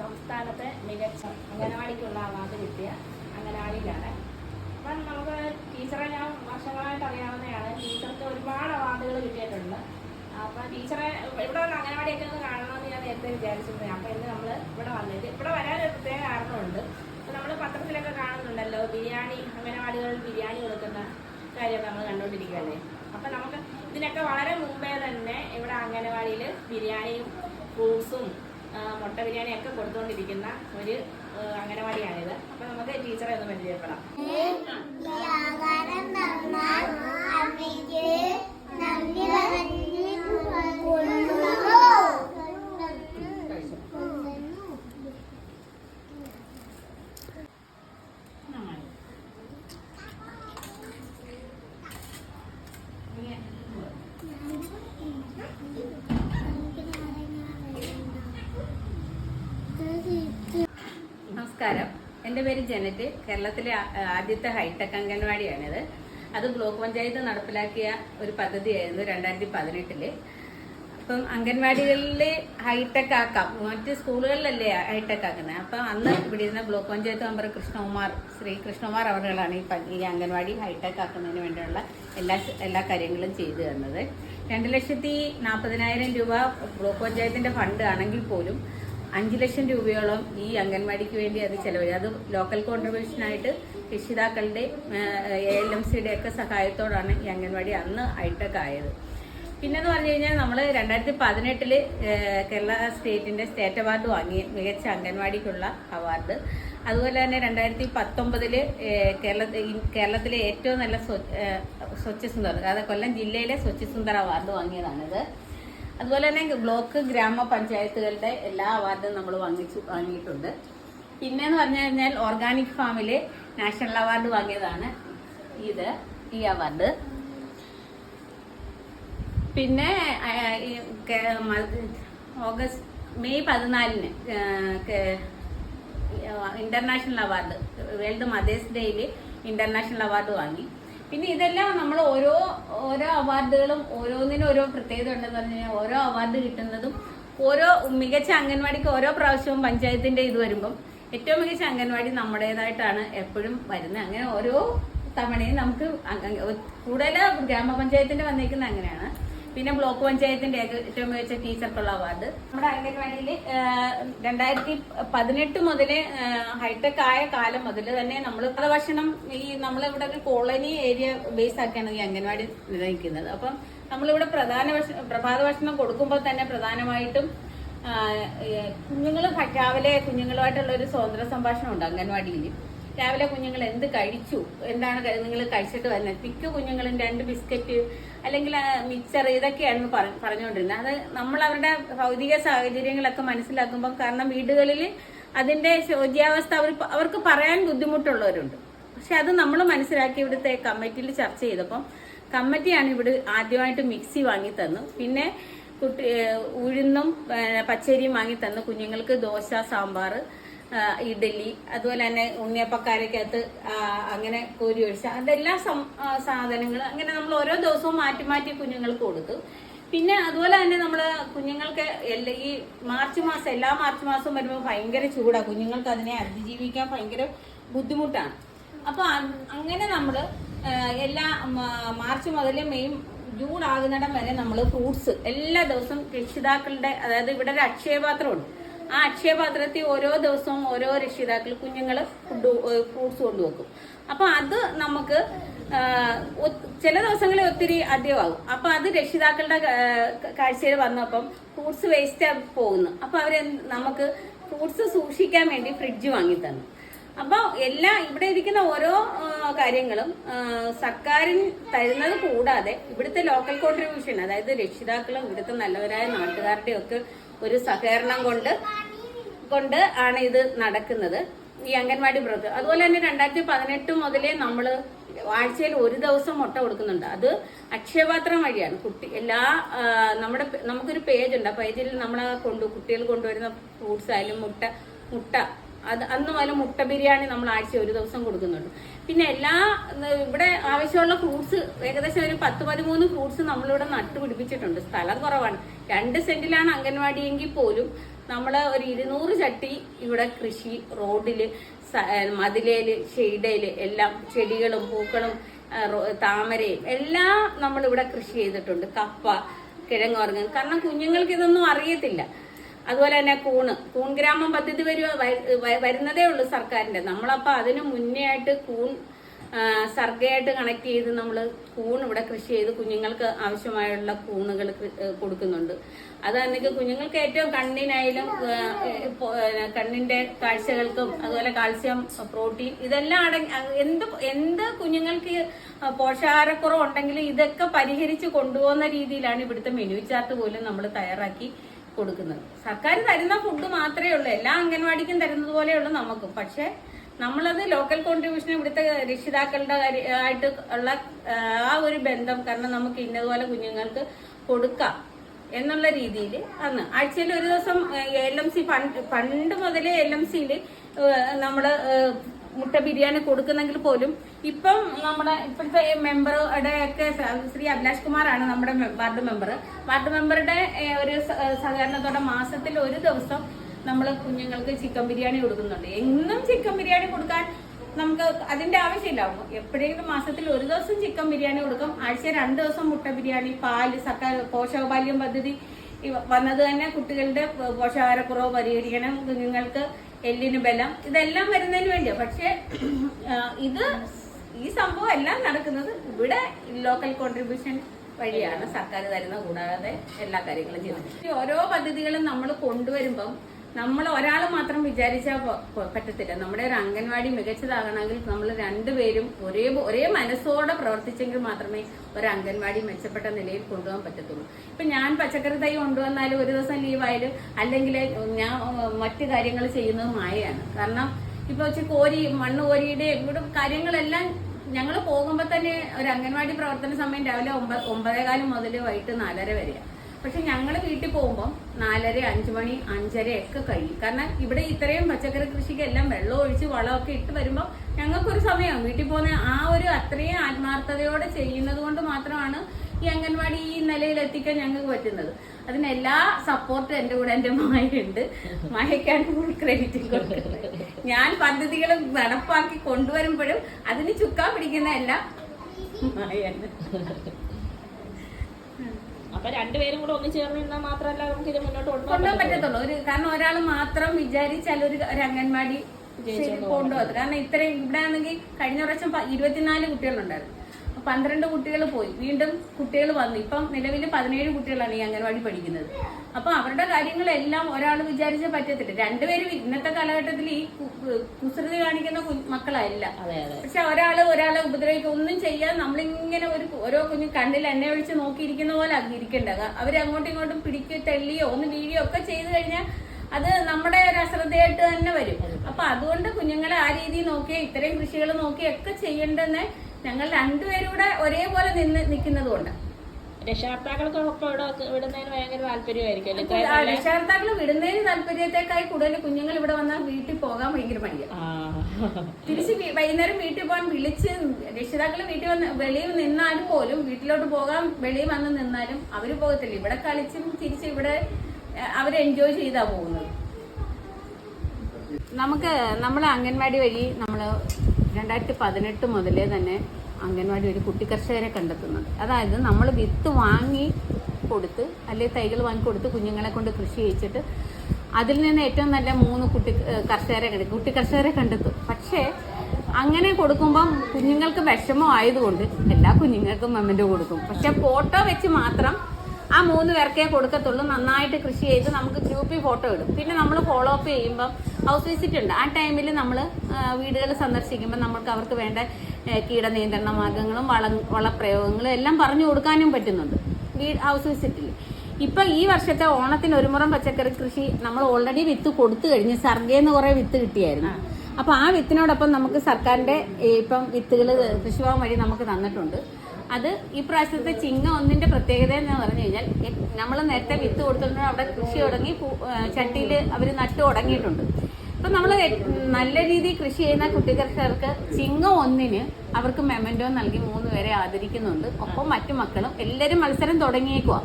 സംസ്ഥാനത്തെ മികച്ച അംഗനവാടിക്കുള്ള അവാർഡ് കിട്ടിയ അംഗനവാടിയിലാണ്. അപ്പം നമുക്ക് ടീച്ചറെ ഞാൻ വർഷങ്ങളായിട്ട് അറിയാവുന്നതാണ്. ടീച്ചർക്ക് ഒരുപാട് അവാർഡുകൾ കിട്ടിയിട്ടുണ്ട്. അപ്പം ടീച്ചറെ ഇവിടെ വന്ന് അംഗനവാടിയൊക്കെ ഒന്ന് കാണണമെന്ന് ഞാൻ നേരത്തെ വിചാരിച്ചിരുന്നു. അപ്പം ഇന്ന് നമ്മൾ ഇവിടെ വന്നിട്ട് ഇവിടെ വരാനൊരു പ്രത്യേക കാരണമുണ്ട്. അപ്പം നമ്മൾ പത്രത്തിലൊക്കെ കാണുന്നുണ്ടല്ലോ ബിരിയാണി അംഗനവാടികളിൽ ബിരിയാണി കൊടുക്കുന്ന കാര്യം നമ്മൾ കണ്ടുകൊണ്ടിരിക്കുകയല്ലേ? അപ്പം നമുക്ക് ഇതിനൊക്കെ വളരെ മുമ്പേ തന്നെ ഇവിടെ അംഗനവാടിയിൽ ബിരിയാണിയും ഫ്രൂട്ട്സും മുട്ട ബിരിയാണി ഒക്കെ കൊടുത്തുകൊണ്ടിരിക്കുന്ന ഒരു അംഗനവാടിയാണിത് അപ്പൊ നമുക്ക് ടീച്ചറെ ഒന്ന് പരിചയപ്പെടാം നന്ദി പറഞ്ഞ് കൊള്ളുന്നു. നന്നായി. ഇങ്ങനെ. നമസ്കാരം. എന്റെ പേര് ജനറ്റ്. കേരളത്തിലെ ആദ്യത്തെ ഹൈടെക് അംഗൻവാടിയാണിത്. അത് ബ്ലോക്ക് പഞ്ചായത്ത് നടപ്പിലാക്കിയ ഒരു പദ്ധതിയായിരുന്നു രണ്ടായിരത്തി പതിനെട്ടിൽ അപ്പം അംഗൻവാടികളിൽ ഹൈടെക് ആക്കാം. മറ്റ് സ്കൂളുകളിലല്ലേ ഹൈടെക് ആക്കുന്നത് അപ്പം അന്ന് ഇവിടെ ഇരുന്ന ബ്ലോക്ക് പഞ്ചായത്ത് മെമ്പർ കൃഷ്ണകുമാർ ശ്രീ കൃഷ്ണകുമാർ അവരുകളാണ് ഈ അംഗൻവാടി ഹൈടെക് ആക്കുന്നതിന് വേണ്ടിയുള്ള എല്ലാ എല്ലാ കാര്യങ്ങളും ചെയ്തു തന്നത്. രണ്ട് ലക്ഷത്തി നാൽപ്പതിനായിരം രൂപ ബ്ലോക്ക് പഞ്ചായത്തിന്റെ ഫണ്ട് ആണെങ്കിൽ പോലും അഞ്ച് ലക്ഷം രൂപയോളം ഈ അംഗൻവാടിക്ക് വേണ്ടി അത് ചെലവഴി അത് ലോക്കൽ കോൺട്രിബ്യൂഷനായിട്ട് രക്ഷിതാക്കളുടെ എ എൽ എം സിയുടെ ഒക്കെ സഹായത്തോടാണ് ഈ അംഗൻവാടി അന്ന് ഹൈടെക് ആയത്. പിന്നെന്ന് പറഞ്ഞു കഴിഞ്ഞാൽ നമ്മൾ രണ്ടായിരത്തി പതിനെട്ടിൽ കേരള സ്റ്റേറ്റിന്റെ സ്റ്റേറ്റ് അവാർഡ് വാങ്ങി. മികച്ച അംഗൻവാടിക്കുള്ള അവാർഡ്. അതുപോലെ തന്നെ രണ്ടായിരത്തി പത്തൊമ്പതിൽ കേരള കേരളത്തിലെ ഏറ്റവും നല്ല സ്വച്ഛ സുന്ദർ അതായത് കൊല്ലം ജില്ലയിലെ സ്വച്ഛ സുന്ദർ അവാർഡ് വാങ്ങിയതാണിത്. അതുപോലെ തന്നെ ബ്ലോക്ക് ഗ്രാമപഞ്ചായത്തുകളുടെ എല്ലാ അവാർഡും നമ്മൾ വാങ്ങിച്ചു വാങ്ങിയിട്ടുണ്ട്. പിന്നെ എന്ന് പറഞ്ഞു കഴിഞ്ഞാൽ ഓർഗാനിക് ഫാമിൽ നാഷണൽ അവാർഡ് വാങ്ങിയതാണ് ഇത് ഈ അവാർഡ് പിന്നെ ഓഗസ്റ്റ് മെയ് പതിനാലിന് ഇന്റർനാഷണൽ അവാർഡ് വേൾഡ് മദേഴ്സ് ഡേയിൽ ഇന്റർനാഷണൽ അവാർഡ് വാങ്ങി. പിന്നെ ഇതെല്ലാം നമ്മൾ ഓരോ ഓരോ അവാർഡുകളും ഓരോന്നിനും ഓരോ പ്രത്യേകത ഉണ്ടെന്ന് പറഞ്ഞു കഴിഞ്ഞാൽ ഓരോ അവാർഡ് കിട്ടുന്നതും ഓരോ മികച്ച അംഗൻവാടിക്ക് ഓരോ പ്രാവശ്യവും പഞ്ചായത്തിന്റെ ഇത് വരുമ്പം ഏറ്റവും മികച്ച അംഗൻവാടി നമ്മുടേതായിട്ടാണ് എപ്പോഴും വരുന്നത്. അങ്ങനെ ഓരോ തവണയും നമുക്ക് കൂടുതൽ ഗ്രാമപഞ്ചായത്തിന്റെ വന്നേക്കുന്ന അങ്ങനെയാണ്. പിന്നെ ബ്ലോക്ക് പഞ്ചായത്തിന്റെ ഏറ്റവും മികച്ച ടീച്ചർക്കുള്ള അവാർഡ്. നമ്മുടെ അംഗൻവാടിയിൽ രണ്ടായിരത്തി പതിനെട്ട് മുതൽ ഹൈടെക് ആയ കാലം മുതൽ തന്നെ നമ്മൾ ഭക്ഷണം ഈ നമ്മളിവിടെ ഒരു കോളനി ഏരിയ ബേസ് ആക്കിയാണ് ഈ അംഗൻവാടി നിർവഹിക്കുന്നത്. അപ്പം നമ്മളിവിടെ പ്രധാന ഭക്ഷണം പ്രഭാത ഭക്ഷണം കൊടുക്കുമ്പോൾ തന്നെ പ്രധാനമായിട്ടും കുഞ്ഞുങ്ങൾ രാവിലെ കുഞ്ഞുങ്ങളുമായിട്ടുള്ള ഒരു സ്വതന്ത്ര സംഭാഷണം ഉണ്ട് അംഗൻവാടിയിൽ രാവിലെ കുഞ്ഞുങ്ങൾ എന്ത് കഴിച്ചു? എന്താണ് നിങ്ങൾ കഴിച്ചിട്ട് വരുന്നത്? മിക്ക കുഞ്ഞുങ്ങളും രണ്ട് ബിസ്ക്കറ്റ് അല്ലെങ്കിൽ മിക്സർ ഇതൊക്കെയാണ് പറ- പറഞ്ഞുകൊണ്ടിരുന്നത്. അത് നമ്മൾ അവരുടെ ഭൗതിക സാഹചര്യങ്ങളൊക്കെ മനസ്സിലാക്കുമ്പോൾ കാരണം വീടുകളിൽ അതിന്റെ ശോച്യാവസ്ഥ അവർ അവർക്ക് പറയാൻ ബുദ്ധിമുട്ടുള്ളവരുണ്ട്. പക്ഷെ അത് നമ്മൾ മനസ്സിലാക്കി ഇവിടുത്തെ കമ്മിറ്റിയിൽ ചർച്ച ചെയ്തപ്പോൾ കമ്മിറ്റിയാണ് ഇവിടെ ആദ്യമായിട്ട് മിക്സി വാങ്ങി തന്നു പിന്നെ കുട്ടി ഉഴുന്നും പച്ചരിയും വാങ്ങി തന്നു കുഞ്ഞുങ്ങൾക്ക് ദോശ സാമ്പാർ ഇഡലി അതുപോലെ തന്നെ ഉണ്ണിയപ്പക്കാരക്കകത്ത് അങ്ങനെ കോരി ഒഴിച്ച അതെല്ലാ സാധനങ്ങൾ അങ്ങനെ നമ്മൾ ഓരോ ദിവസവും മാറ്റി മാറ്റി കുഞ്ഞുങ്ങൾക്ക് കൊടുത്തു പിന്നെ അതുപോലെ തന്നെ നമ്മൾ കുഞ്ഞുങ്ങൾക്ക് എല്ലാ ഈ മാർച്ച് മാസം എല്ലാ മാർച്ച് മാസവും വരുമ്പോൾ ഭയങ്കര ചൂടാണ് കുഞ്ഞുങ്ങൾക്ക് അതിനെ അതിജീവിക്കാൻ ഭയങ്കര ബുദ്ധിമുട്ടാണ്. അപ്പൊ അങ്ങനെ നമ്മൾ എല്ലാ മാർച്ച് മുതൽ മെയ് ജൂൺ ആകുന്നിടം വരെ നമ്മൾ ഫ്രൂട്ട്സ് എല്ലാ ദിവസവും രക്ഷിതാക്കളുടെ അതായത് ഇവിടെ ഒരു അക്ഷയപാത്രമുണ്ട് ആ അക്ഷയപാത്രത്തിൽ ഓരോ ദിവസവും ഓരോ രക്ഷിതാക്കൾ കുഞ്ഞുങ്ങൾ ഫുഡ് ഫ്രൂട്ട്സ് കൊണ്ടുവെക്കും. അപ്പൊ അത് നമുക്ക് ചില ദിവസങ്ങളിൽ ഒത്തിരി അധികമാകും. അപ്പൊ അത് രക്ഷിതാക്കളുടെ കാഴ്ചയിൽ വന്നപ്പം ഫ്രൂട്ട്സ് വേസ്റ്റ് പോകുന്നു. അപ്പൊ അവർ നമുക്ക് ഫ്രൂട്ട്സ് സൂക്ഷിക്കാൻ വേണ്ടി ഫ്രിഡ്ജ് വാങ്ങി തന്നു. അപ്പൊ എല്ലാ ഇവിടെ ഇരിക്കുന്ന ഓരോ കാര്യങ്ങളും സർക്കാരിൻ തരുന്നത് കൂടാതെ ഇവിടുത്തെ ലോക്കൽ കോൺട്രിബ്യൂഷൻ അതായത് രക്ഷിതാക്കളും ഇവിടുത്തെ നല്ലവരായ നാട്ടുകാരുടെയൊക്കെ ഒരു സഹകരണം കൊണ്ട് കൊണ്ട് ആണ് ഇത് നടക്കുന്നത്. ഈ അംഗൻവാടി പ്രവർത്തകർ അതുപോലെ തന്നെ രണ്ടായിരത്തി പതിനെട്ട് മുതലേ നമ്മൾ ആഴ്ചയിൽ ഒരു ദിവസം മുട്ട കൊടുക്കുന്നുണ്ട്. അത് അക്ഷയപാത്രം വഴിയാണ്. കുട്ടി എല്ലാ നമ്മുടെ നമുക്കൊരു പേജ് ഉണ്ട്. ആ പേജിൽ നമ്മൾ കൊണ്ടു കുട്ടികൾ കൊണ്ടുവരുന്ന ഫ്രൂട്ട്സ് ആയാലും മുട്ട മുട്ട. അത് അന്ന് മുതൽ മുട്ട ബിരിയാണി നമ്മൾ ആഴ്ച ഒരു ദിവസം കൊടുക്കുന്നുണ്ട്. പിന്നെ എല്ലാ ഇവിടെ ആവശ്യമുള്ള ഫ്രൂട്ട്സ് ഏകദേശം ഒരു പത്ത് പതിമൂന്ന് ഫ്രൂട്ട്സ് നമ്മളിവിടെ നട്ടുപിടിപ്പിച്ചിട്ടുണ്ട്. സ്ഥലം കുറവാണ്. രണ്ട് സെന്റിലാണ് അംഗൻവാടി എങ്കിൽ പോലും നമ്മൾ ഒരു ഇരുന്നൂറ് ചട്ടി ഇവിടെ കൃഷി റോഡിൽ മതിലേൽ ഷെയ്ഡേൽ എല്ലാം ചെടികളും പൂക്കളും താമരയും എല്ലാം നമ്മൾ ഇവിടെ കൃഷി ചെയ്തിട്ടുണ്ട്. കപ്പ കിഴങ്ങ് വർഗം കാരണം കുഞ്ഞുങ്ങൾക്ക് ഇതൊന്നും അറിയത്തില്ല. അതുപോലെ തന്നെ കൂണ്. കൂൺ ഗ്രാമം പദ്ധതി വരുക വരുന്നതേ ഉള്ളൂ സർക്കാരിന്റെ നമ്മളപ്പോ അതിനു മുന്നേ ആയിട്ട് കൂൺ സർഗയായിട്ട് കണക്ട് ചെയ്ത് നമ്മൾ കൂൺ ഇവിടെ കൃഷി ചെയ്ത് കുഞ്ഞുങ്ങൾക്ക് ആവശ്യമായുള്ള കൂണുകൾ കൊടുക്കുന്നുണ്ട്. അത് എനിക്ക് കുഞ്ഞുങ്ങൾക്ക് ഏറ്റവും കണ്ണിനായാലും കണ്ണിന്റെ കാഴ്ചകൾക്കും അതുപോലെ കാൽസ്യം പ്രോട്ടീൻ ഇതെല്ലാം അടങ്ങി എന്ത് എന്ത് കുഞ്ഞുങ്ങൾക്ക് പോഷകാഹാരക്കുറവ് ഉണ്ടെങ്കിലും ഇതൊക്കെ പരിഹരിച്ച് കൊണ്ടുപോകുന്ന രീതിയിലാണ് ഇവിടുത്തെ മെനു ചാർട്ട് പോലും നമ്മൾ തയ്യാറാക്കി കൊടുക്കുന്നത്. സർക്കാർ തരുന്ന ഫുഡ് മാത്രമേ ഉള്ളൂ. എല്ലാ അംഗൻവാടിക്കും തരുന്നത് പോലെയുള്ളൂ നമുക്കും. പക്ഷെ നമ്മളത് ലോക്കൽ കോൺട്രിബ്യൂഷൻ ഇവിടുത്തെ രക്ഷിതാക്കളുടെ ആയിട്ട് ഉള്ള ആ, ഒരു ബന്ധം കാരണം നമുക്ക് ഇന്നതുപോലെ കുഞ്ഞുങ്ങൾക്ക് കൊടുക്കാം എന്നുള്ള രീതിയിൽ അന്ന്. ആഴ്ചയിൽ ഒരു ദിവസം എൽ എം സി പണ്ട് മുതലേ എൽ എം സിയിൽ നമ്മൾ മുട്ട ബിരിയാണി കൊടുക്കുന്നെങ്കിൽ പോലും ഇപ്പം നമ്മുടെ ഇപ്പോഴത്തെ മെമ്പറുടെ ഒക്കെ ശ്രീ അഭിലാഷ് കുമാറാണ് നമ്മുടെ വാർഡ് മെമ്പർ വാർഡ് മെമ്പറുടെ ഒരു സഹകരണത്തോടെ മാസത്തിൽ ഒരു ദിവസം നമ്മൾ കുഞ്ഞുങ്ങൾക്ക് ചിക്കൻ ബിരിയാണി കൊടുക്കുന്നുണ്ട്. എന്നും ചിക്കൻ ബിരിയാണി കൊടുക്കാൻ നമുക്ക് അതിന്റെ ആവശ്യമില്ല എപ്പോഴെങ്കിലും മാസത്തിൽ ഒരു ദിവസം ചിക്കൻ ബിരിയാണി കൊടുക്കും. ആഴ്ച രണ്ട് ദിവസം മുട്ട ബിരിയാണി പാൽ സർക്കാർ പോഷകബാല്യം പദ്ധതി വന്നത് തന്നെ കുട്ടികളുടെ പോഷകാഹാരക്കുറവ് പരിഹരിക്കണം കുഞ്ഞുങ്ങൾക്ക് എല്ലിന് ബലം ഇതെല്ലാം വരുന്നതിന് വേണ്ടിയാ. പക്ഷേ ഇത് ഈ സംഭവം എല്ലാം നടക്കുന്നത് ഇവിടെ ലോക്കൽ കോൺട്രിബ്യൂഷൻ വഴിയാണ് സർക്കാർ തരുന്ന കൂടാതെ എല്ലാ കാര്യങ്ങളും ചെയ്യുന്നത്. ഓരോ പദ്ധതികളും നമ്മൾ കൊണ്ടുവരുമ്പം നമ്മൾ ഒരാൾ മാത്രം വിചാരിച്ചാൽ പറ്റത്തില്ല. നമ്മുടെ ഒരു അംഗൻവാടി മികച്ചതാകണമെങ്കിൽ നമ്മൾ രണ്ടുപേരും ഒരേ ഒരേ മനസ്സോടെ പ്രവർത്തിച്ചെങ്കിൽ മാത്രമേ ഒരു അംഗൻവാടി മെച്ചപ്പെട്ട നിലയിൽ കൊണ്ടുപോകാൻ പറ്റത്തുള്ളൂ. ഇപ്പൊ ഞാൻ പച്ചക്കറി തൈ കൊണ്ടുവന്നാലും ഒരു ദിവസം ലീവായാലും അല്ലെങ്കിൽ ഞാൻ മറ്റു കാര്യങ്ങൾ ചെയ്യുന്നത് മായയാണ്. കാരണം ഇപ്പൊ വെച്ച് കോരി മണ്ണ് കോരിയുടെ ഇവിടെ കാര്യങ്ങളെല്ലാം ഞങ്ങൾ പോകുമ്പോൾ തന്നെ ഒരു അംഗൻവാടി പ്രവർത്തന സമയം രാവിലെ ഒമ്പത് ഒമ്പതേകാലം മുതൽ വൈകിട്ട് നാലര വരെയാണ് പക്ഷെ ഞങ്ങൾ വീട്ടിൽ പോകുമ്പോൾ നാലര അഞ്ചു മണി അഞ്ചര ഒക്കെ കഴിയും. കാരണം ഇവിടെ ഇത്രയും പച്ചക്കറി കൃഷിക്ക് എല്ലാം വെള്ളം ഒഴിച്ച് വളമൊക്കെ ഇട്ട് വരുമ്പോൾ ഞങ്ങൾക്കൊരു സമയമാണ്. വീട്ടിൽ പോകുന്ന ആ ഒരു അത്രയും ആത്മാർത്ഥതയോടെ ചെയ്യുന്നത് കൊണ്ട് മാത്രമാണ് ഈ അംഗൻവാടി ഈ നിലയിൽ എത്തിക്കാൻ ഞങ്ങൾക്ക് പറ്റുന്നത്. അതിന് എല്ലാ സപ്പോർട്ടും എന്റെ കൂടെ എന്റെ മായുണ്ട് മായക്കാണ് ഫുൾ ക്രെഡിറ്റ് കൊടുക്കുന്നത്. ഞാൻ പദ്ധതികൾ നടപ്പാക്കി കൊണ്ടുവരുമ്പോഴും അതിന് ചുക്കാൻ പിടിക്കുന്ന മായാണ് അപ്പൊ രണ്ടുപേരും കൂടെ ഒന്ന് ചേർന്ന് നിന്നാൽ മാത്രമല്ല നമുക്ക് ഇത് മുന്നോട്ട് കൊണ്ടുപോകാൻ പറ്റത്തുള്ളൂ. ഒരു കാരണം ഒരാൾ മാത്രം വിചാരിച്ചാൽ ഒരു അംഗൻവാടി ജയിച്ചോണ്ട് കാരണം ഇത്രയും ഇവിടെ ആണെങ്കിൽ കഴിഞ്ഞ പ്രാവശ്യം ഇരുപത്തിനാല് കുട്ടികളുണ്ടായിരുന്നു. പന്ത്രണ്ട് കുട്ടികൾ പോയി. വീണ്ടും കുട്ടികൾ വന്നു. ഇപ്പം നിലവിൽ പതിനേഴ് കുട്ടികളാണ് ഈ അംഗൻവാടി പഠിക്കുന്നത്. അപ്പൊ അവരുടെ കാര്യങ്ങളെല്ലാം ഒരാൾ വിചാരിച്ച പറ്റത്തില്ല. രണ്ടുപേരും ഇന്നത്തെ കാലഘട്ടത്തിൽ ഈ കുസൃതി കാണിക്കുന്ന മക്കളല്ല പക്ഷെ ഒരാൾ ഒരാളെ ഉപദ്രവിക്കുക ഒന്നും ചെയ്യാതെ നമ്മളിങ്ങനെ ഒരു ഓരോ കുഞ്ഞു കണ്ണിൽ എന്നെ ഒഴിച്ച് നോക്കിയിരിക്കുന്ന പോലെ ഇരിക്കേണ്ട. അവരങ്ങോട്ടും അങ്ങോട്ടും ഇങ്ങോട്ടും പിടിക്കുക തെള്ളിയോ ഒന്ന് വീഴിയോ ഒക്കെ ചെയ്തു കഴിഞ്ഞാൽ അത് നമ്മുടെ ഒരു അശ്രദ്ധയായിട്ട് തന്നെ വരും. അപ്പൊ അതുകൊണ്ട് കുഞ്ഞുങ്ങളെ ആ രീതിയിൽ നോക്കിയാൽ ഇത്രയും കൃഷികൾ നോക്കിയൊക്കെ ചെയ്യേണ്ടെന്ന് ഞങ്ങൾ രണ്ടുപേരും കൂടെ ഒരേപോലെ നിന്ന് നിൽക്കുന്നത് കൊണ്ട് രക്ഷകർത്താക്കൾക്കൊപ്പം ഇവിടെ വിടുന്നതിന് ഭയങ്കര താല്പര്യമായിരിക്കും രക്ഷകർത്താക്കൾ വിടുന്നതിന് താല്പര്യത്തെക്കായി കൂടുതൽ കുഞ്ഞുങ്ങൾ ഇവിടെ വന്നാൽ വീട്ടിൽ പോകാൻ ഭയങ്കര മടിയ. ആ. തിരിച്ച് വൈകുന്നേരം വീട്ടിൽ പോകാൻ വിളിച്ച് രക്ഷിതാക്കൾ വീട്ടിൽ വന്ന് വെളിയിൽ നിന്നാലും പോലും വീട്ടിലോട്ട് പോകാൻ വെളിയിൽ വന്ന് നിന്നാലും അവർ പോകത്തില്ല. ഇവിടെ കളിച്ചും തിരിച്ച് ഇവിടെ അവർ അവർ എൻജോയ് ചെയ്താ പോകുന്നത്. നമുക്ക് നമ്മൾ അംഗൻവാടി വഴി നമ്മൾ രണ്ടായിരത്തി പതിനെട്ട് മുതലേ തന്നെ അംഗൻവാടി ഒരു കുട്ടി കർഷകരെ കണ്ടെത്തുന്നുണ്ട്. അതായത് നമ്മൾ വിത്ത് വാങ്ങി കൊടുത്ത് അല്ലെങ്കിൽ തൈകൾ വാങ്ങി കൊടുത്ത് കുഞ്ഞുങ്ങളെ കൊണ്ട് കൃഷി ചെയ്യിച്ചിട്ട് അതിൽ നിന്ന് ഏറ്റവും നല്ല മൂന്ന് കുട്ടി കർഷകരെ കണ്ടെത്തും കുട്ടി കർഷകരെ കണ്ടെത്തും. പക്ഷേ അങ്ങനെ കൊടുക്കുമ്പം കുഞ്ഞുങ്ങൾക്ക് വിഷമം ആയതുകൊണ്ട് എല്ലാ കുഞ്ഞുങ്ങൾക്കും മെമ്മന്റ് കൊടുക്കും. പക്ഷെ ഫോട്ടോ വെച്ച് മാത്രം ആ മൂന്ന് പേർക്കേ കൊടുക്കത്തുള്ളൂ. നന്നായിട്ട് കൃഷി ചെയ്ത് നമുക്ക് ഗ്രൂപ്പിൽ ഫോട്ടോ ഇടും. പിന്നെ നമ്മൾ ഫോളോ അപ്പ് ചെയ്യുമ്പം ഹൗസ് വിസിറ്റ് ഉണ്ട്. ആ ടൈമിൽ നമ്മൾ വീടുകൾ സന്ദർശിക്കുമ്പോൾ നമുക്ക് അവർക്ക് വേണ്ട കീട കീടനിയന്ത്രണ മാർഗങ്ങളും വള വളപ്രയോഗങ്ങളും എല്ലാം പറഞ്ഞു കൊടുക്കാനും പറ്റുന്നുണ്ട്. വീട് ഹൗസ് വിസിറ്റിൽ ഇപ്പം ഈ വർഷത്തെ ഓണത്തിന് ഒരു മുറം പച്ചക്കറി കൃഷി നമ്മൾ ഓൾറെഡി വിത്ത് കൊടുത്തു കഴിഞ്ഞ് സർഗേന്ന് കുറേ വിത്ത് കിട്ടിയായിരുന്നു. അപ്പോൾ ആ വിത്തിനോടൊപ്പം നമുക്ക് സർക്കാരിന്റെ ഇപ്പം വിത്തുകൾ കൃഷിഭവൻ വഴി നമുക്ക് തന്നിട്ടുണ്ട്. അത് ഈ പ്രാവശ്യത്തെ ചിങ്ങ ഒന്നിന്റെ പ്രത്യേകത എന്ന് പറഞ്ഞു കഴിഞ്ഞാൽ നമ്മൾ നേരത്തെ വിത്ത് കൊടുത്തിട്ടുണ്ട് അവിടെ കൃഷി തുടങ്ങി ചട്ടിയിൽ അവർ നട്ടു തുടങ്ങിയിട്ടുണ്ട്. അപ്പം നമ്മൾ നല്ല രീതിയിൽ കൃഷി ചെയ്യുന്ന കുട്ടി കർഷകർക്ക് ചിങ്ങ ഒന്നിന് അവർക്ക് മെമന്റോ നൽകി മൂന്ന് പേരെ ആദരിക്കുന്നുണ്ട്. ഒപ്പം മറ്റു മക്കളും എല്ലാവരും മത്സരം തുടങ്ങിയേക്കുക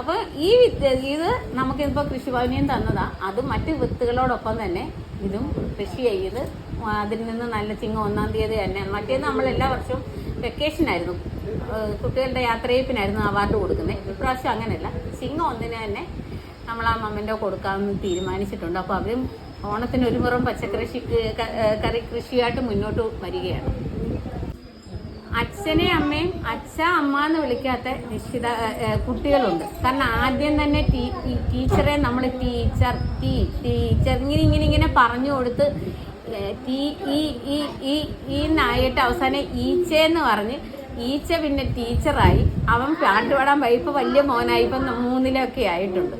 അപ്പോൾ ഈ വിത്ത് ഇത് നമുക്കിപ്പോൾ കൃഷിഭവനിയും തന്നതാ. അത് മറ്റു വിത്തുകളോടൊപ്പം തന്നെ ഇതും കൃഷി ചെയ്ത് അതിൽ നിന്ന് നല്ല ചിങ്ങ ഒന്നാം തീയതി തന്നെ. മറ്റേത് നമ്മൾ എല്ലാ വർഷവും വെക്കേഷനായിരുന്നു. കുട്ടികളുടെ യാത്രയപ്പിനായിരുന്നു അവാർഡ് കൊടുക്കുന്നത്. ഇപ്രാവശ്യം അങ്ങനെയല്ല. ചിങ്ങ ഒന്നിന് തന്നെ നമ്മൾ ആ മമ്മന്റെ കൊടുക്കാമെന്ന് തീരുമാനിച്ചിട്ടുണ്ട്. അപ്പോൾ അവരും ഓണത്തിന് ഒരു പുറം പച്ചക്കൃഷി കറി കൃഷിയായിട്ട് മുന്നോട്ട് വരികയാണ്. അച്ഛനെ അമ്മയും അച്ഛ അമ്മ എന്ന് വിളിക്കാത്ത നിശ്ചിത കുട്ടികളുണ്ട്. കാരണം ആദ്യം തന്നെ ടീച്ചറെ നമ്മൾ ടീച്ചർ ടീ ടീച്ചർ ഇങ്ങനെ ഇങ്ങനെ ഇങ്ങനെ പറഞ്ഞു കൊടുത്ത് ടീ ഈ ഈ ഈ ഈ നായിട്ട് അവസാനം ഈച്ചയെന്ന് പറഞ്ഞ് ഈച്ച പിന്നെ ടീച്ചറായി. അവൻ പാട്ട് പാടാൻ പോയി വലിയ മോനായി. ഇപ്പം മൂന്നിലൊക്കെ ആയിട്ടുണ്ട്.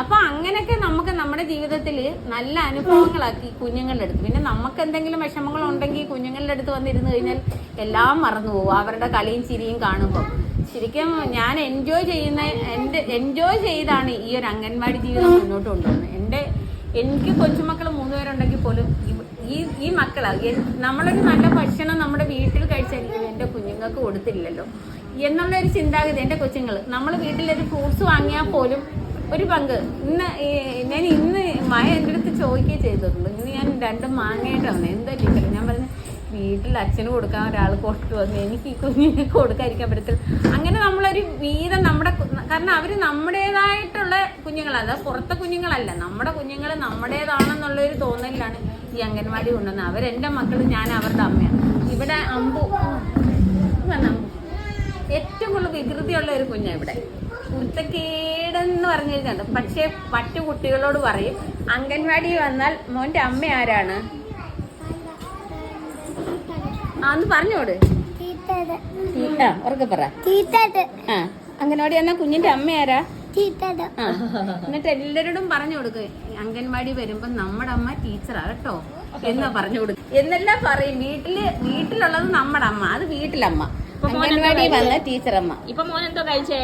അപ്പൊ അങ്ങനെയൊക്കെ നമുക്ക് നമ്മുടെ ജീവിതത്തിൽ നല്ല അനുഭവങ്ങളാക്കി കുഞ്ഞുങ്ങളുടെ അടുത്ത്. പിന്നെ നമുക്ക് എന്തെങ്കിലും വിഷമങ്ങൾ ഉണ്ടെങ്കിൽ കുഞ്ഞുങ്ങളുടെ അടുത്ത് വന്നിരുന്ന് കഴിഞ്ഞാൽ എല്ലാം മറന്നു പോകും. അവരുടെ കളിയും ചിരിയും കാണുമ്പോൾ ശരിക്കും ഞാൻ എൻജോയ് ചെയ്യുന്ന എന്റെ എൻജോയ് ചെയ്താണ് ഈ ഒരു അംഗൻവാടി ജീവിതം മുന്നോട്ട് കൊണ്ടുപോകുന്നത് എന്റെ എനിക്ക് കൊച്ചുമക്കൾ മൂന്ന് പേരുണ്ടെങ്കിൽ പോലും ഈ ഈ മക്കളാ നമ്മളൊരു നല്ല ഭക്ഷണം നമ്മുടെ വീട്ടിൽ കഴിച്ചായിരിക്കും എന്റെ കുഞ്ഞുങ്ങൾക്ക് കൊടുത്തില്ലല്ലോ. എന്നുള്ള ഒരു ചിന്താഗതി എന്റെ കൊച്ചുങ്ങൾ നമ്മൾ വീട്ടിലൊരു ഫ്രൂട്ട്സ് വാങ്ങിയാൽ പോലും ഒരു പങ്ക്. ഇന്ന് ഞാൻ ഇന്ന് മഴ എന്റെ അടുത്ത് ചോദിക്കുകയും ചെയ്തിട്ടുണ്ട് ഇന്ന് ഞാൻ രണ്ടും മാങ്ങയായിട്ട് വന്നത് എന്താ ടീച്ചർ ഞാൻ പറഞ്ഞു വീട്ടിൽ അച്ഛന് കൊടുക്കാൻ ഒരാൾ കൊണ്ടു വന്നു എനിക്ക് ഈ കുഞ്ഞിനെ കൊടുക്കാതിരിക്കാൻ പറ്റത്തില്ല. അങ്ങനെ നമ്മളൊരു വീതം നമ്മുടെ കാരണം അവർ നമ്മുടേതായിട്ടുള്ള കുഞ്ഞുങ്ങളല്ല പുറത്തെ കുഞ്ഞുങ്ങളല്ല. നമ്മുടെ കുഞ്ഞുങ്ങൾ നമ്മുടേതാണെന്നുള്ളൊരു തോന്നലിലാണ് ഈ അംഗൻവാടി കൊണ്ടുവന്നത്. അവരെന്റെ മക്കൾ ഞാൻ അവരുടെ അമ്മയാണ്. ഇവിടെ അമ്പു ഏറ്റവും കൂടുതൽ വികൃതിയുള്ള ഒരു കുഞ്ഞാണ് ഇവിടെ. കുരുത്തക്കേടെന്ന് പറഞ്ഞു കഴിഞ്ഞാൽ പക്ഷേ മറ്റു കുട്ടികളോട് പറയും അംഗൻവാടി വന്നാൽ മോന്റെ അമ്മ ആരാണ്? പറഞ്ഞോട്. ആ ഉറക്കെ പറ. ആ അംഗൻവാടി എന്നാ കുഞ്ഞിന്റെ അമ്മ ആരാ? എന്നിട്ട് എല്ലാരോടും പറഞ്ഞു കൊടുക്കുക അംഗൻവാടി വരുമ്പോ നമ്മുടെ അമ്മ ടീച്ചറാ കേട്ടോ. എന്നാ പറഞ്ഞു കൊടുക്കുക എന്നെല്ലാം പറയും. വീട്ടിൽ വീട്ടിലുള്ളത് നമ്മുടെ അമ്മ. അത് വീട്ടിലമ്മ. അംഗൻവാടി വന്ന? ടീച്ചറമ്മ. ഇപ്പൊ മോൻ എന്തോ കഴിച്ചേ?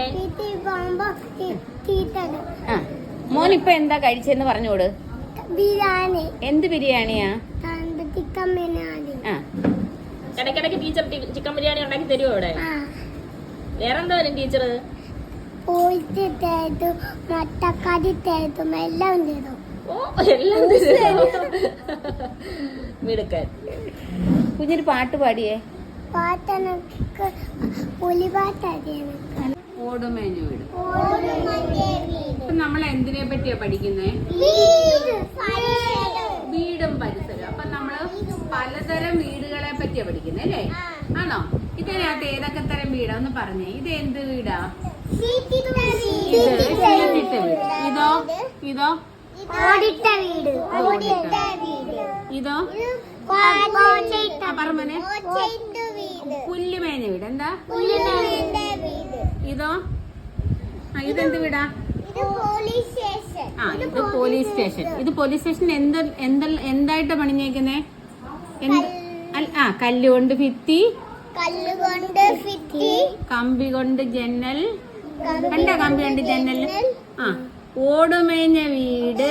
ആ മോൻ ഇപ്പൊ എന്താ കഴിച്ചെന്ന് പറഞ്ഞോട്. ബിരിയാണി. എന്ത് ബിരിയാണിയാ? തണ്ട് ചിക്കൻ ബിരിയാണി ആ ഇടയ്ക്കിടയ്ക്ക് ടീച്ചർ ചിക്കൻ ബിരിയാണി ഉണ്ടാക്കി തരുമോ ഇവിടെ വേറെന്താ വരും ടീച്ചർ പോയിട്ട് തേതും മുട്ടക്കറി തേതും എല്ലാം തരും ഓ എല്ലാം തരുമോ? മിടുക്കൻ. കുഞ്ഞൊരു പാട്ട് പാടിയേ? പാട്ടനക്ക് പുലിപാട്ടറിയണം ഓടുമേഞ്ഞു വീട്. നമ്മൾ എന്തിനെ പറ്റിയാ പഠിക്കുന്നേ? വീടും പരിസരവും നമ്മൾ പലതരം വീടുകളെ പറ്റിയാ പഠിക്കുന്നത് അല്ലേ? ആണോ? ഇതിനകത്ത് ഏതൊക്കെ തരം വീടാ? ഒന്ന് പറഞ്ഞേ. ഇത് എന്ത് വീടാ ഇത് വീട്. ഇതോ? ഇതോ? ഓടിട്ട വീട്. ഓടിട്ട വീട്. ഇതോ? പറമ്പനെ പുല്ലുമേഞ്ഞ വീട്. എന്താ? ഇതോ? ഇതെന്ത് വീടാ? ആ ഇത് പോലീസ് സ്റ്റേഷൻ. ഇത് പോലീസ് സ്റ്റേഷൻ എന്ത് എന്ത എന്തായിട്ട് പണിഞ്ഞേക്കുന്നേ? ആ കല്ലുകൊണ്ട് ഭിത്തി. കല്ലുകൊണ്ട് ഭിത്തി. കമ്പി കൊണ്ട് ജനൽ. കണ്ട കമ്പി കൊണ്ട് ജനൽ? ആ ഓടുമേഞ്ഞ വീട്.